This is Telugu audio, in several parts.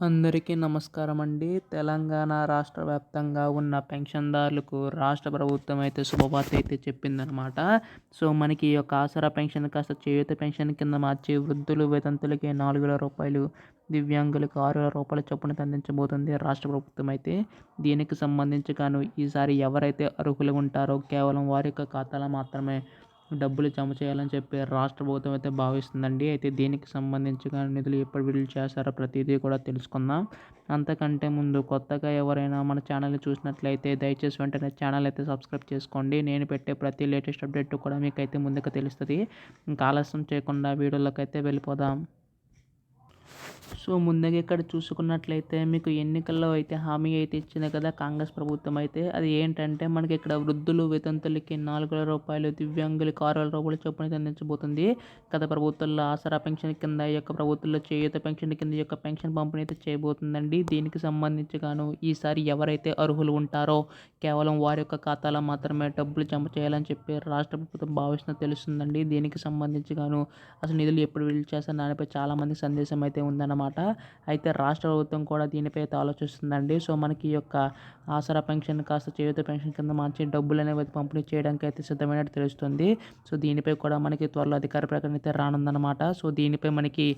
అందరికీ నమస్కారం అండి. తెలంగాణ రాష్ట్ర వ్యాప్తంగా ఉన్న పెన్షన్దారులకు రాష్ట్ర ప్రభుత్వం అయితే శుభవార్త అయితే చెప్పిందనమాట సో మనకి ఈ యొక్క ఆసరా పెన్షన్ కాస్త చేయూత పెన్షన్ కింద మార్చి వృద్ధులు వితంతులకి నాలుగు వేల రూపాయలు దివ్యాంగులకు ఆరు వేల రూపాయల చొప్పున అందించబోతుంది రాష్ట్ర ప్రభుత్వం అయితే. దీనికి సంబంధించి గాను ఈసారి ఎవరైతే అర్హులు ఉంటారో కేవలం వారి యొక్క ఖాతాలో మాత్రమే డబ్బులు జమ చేయాలని చెప్పి రాష్ట్ర ప్రభుత్వం అయితే భావిస్తుందండి. అయితే దీనికి సంబంధించిన నిధులు ఎప్పుడు విడుదల చేస్తారో ప్రతిదీ కూడా తెలుసుకుందాం. అంతకంటే ముందు కొత్తగా ఎవరైనా మన ఛానల్ని చూసినట్లయితే దయచేసి వెంటనే ఛానల్ అయితే సబ్స్క్రైబ్ చేసుకోండి. నేను పెట్టే ప్రతి లేటెస్ట్ అప్డేట్ కూడా మీకు అయితే ముందుగా తెలుస్తుంది. ఇంకా ఆలస్యం చేయకుండా వీడియోలోకి అయితే వెళ్ళిపోదాం. సో ముందుగా ఇక్కడ చూసుకున్నట్లయితే మీకు ఎన్నికల్లో అయితే హామీ అయితే ఇచ్చింది కదా కాంగ్రెస్ ప్రభుత్వం అయితే. అది ఏంటంటే మనకి ఇక్కడ వృద్ధులు వితంతులకి నాలుగు వేల రూపాయలు దివ్యాంగులకి ఆరు వేల రూపాయలు చొప్పున అందించబోతుంది గత ప్రభుత్వంలో ఆసరా పెన్షన్ కింద ఈ యొక్క ప్రభుత్వంలో చేయూత పెన్షన్ కింద ఈ యొక్క పెన్షన్ పంపిణీ అయితే చేయబోతుందండి. దీనికి సంబంధించి గాను ఈసారి ఎవరైతే అర్హులు ఉంటారో కేవలం వారి యొక్క ఖాతాలో మాత్రమే డబ్బులు జమ చేయాలని చెప్పి రాష్ట్ర ప్రభుత్వం భావిస్తున్న తెలుస్తుందండి. దీనికి సంబంధించి గాను అసలు నిధులు ఎప్పుడు విడుదల చేస్తారు దానిపై చాలామంది సందేశం అయితే ఉందన్నమాట. అయితే రాష్ట్ర ప్రభుత్వం కూడా దీనిపై అయితే ఆలోచిస్తుందండి. సో మనకి ఈ యొక్క ఆసరా పెన్షన్ కాస్త చేయూత పెన్షన్ కింద మార్చి డబ్బులు అనేవి పంపిణీ చేయడానికి అయితే సిద్ధమైనట్టు తెలుస్తుంది. సో దీనిపై కూడా మనకి త్వరలో అధికార ప్రకటన అయితే రానుందన్నమాట. సో దీనిపై మనకి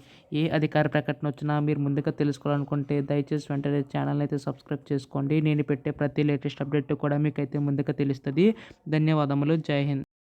ఏ అధికార ప్రకటన వచ్చినా మీరు ముందుగా తెలుసుకోవాలనుకుంటే దయచేసి వెంటనే ఛానల్ అయితే సబ్స్క్రైబ్ చేసుకోండి. నేను పెట్టే ప్రతి లేటెస్ట్ అప్డేట్ కూడా మీకైతే అయితే ముందుగా తెలుస్తుంది. ధన్యవాదములు. జై హింద్.